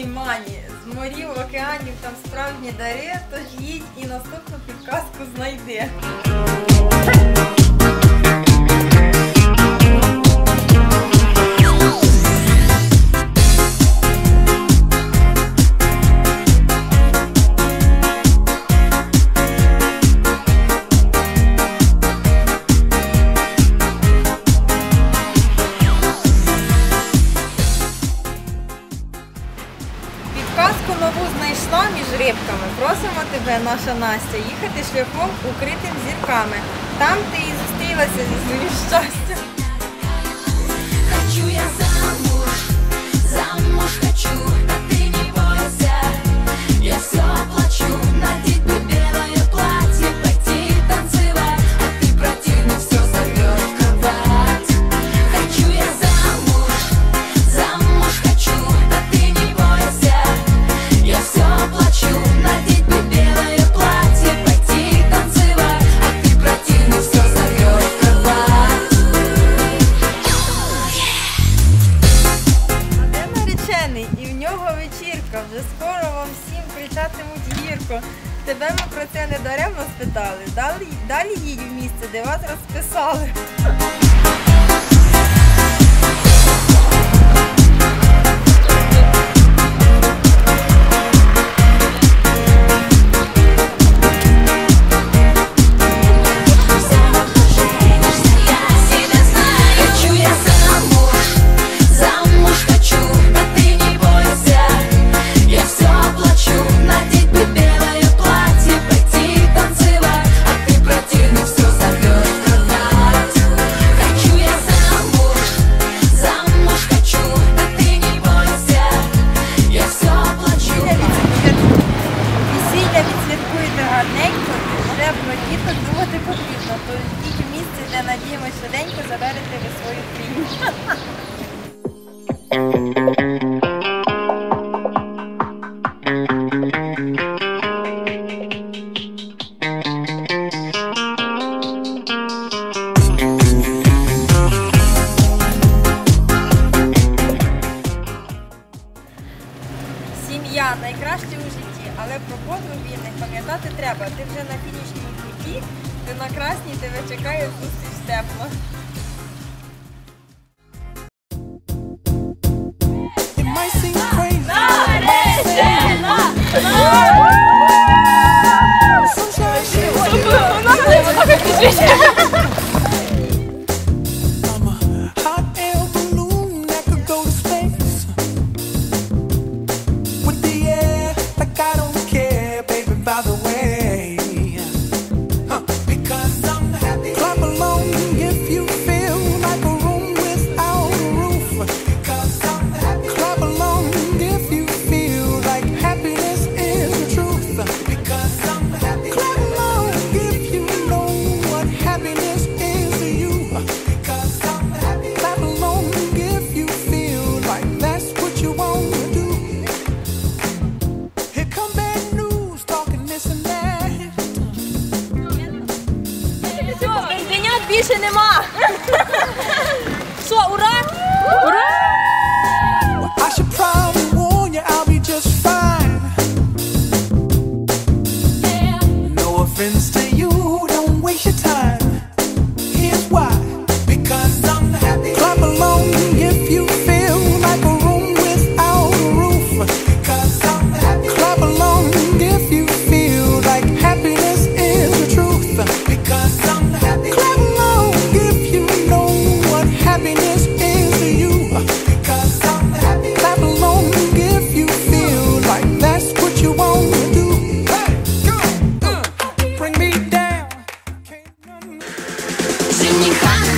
і мані. З морів, океанів там справжні дари, тож їдь і наступну підказку знайди. продовжує наша Настя їхати шляхом укритим зірками. Там ти і зустрілася зі своїм щастям. Хочу я замуж. Гірка, вже скоро вам всім кричатимуть гірко. Тебе ми про це не даремно спитали. Далі, далі їдь в місце, де вас розписали. Сім'я найкраще у житті, але про подвиг вільних пам'ятати треба. Ти вже на фінішній путі, ти на красній тебе чекає зустріч тепло. 谢谢。i should probably warn cinema. so, ura! Ura! to you жениха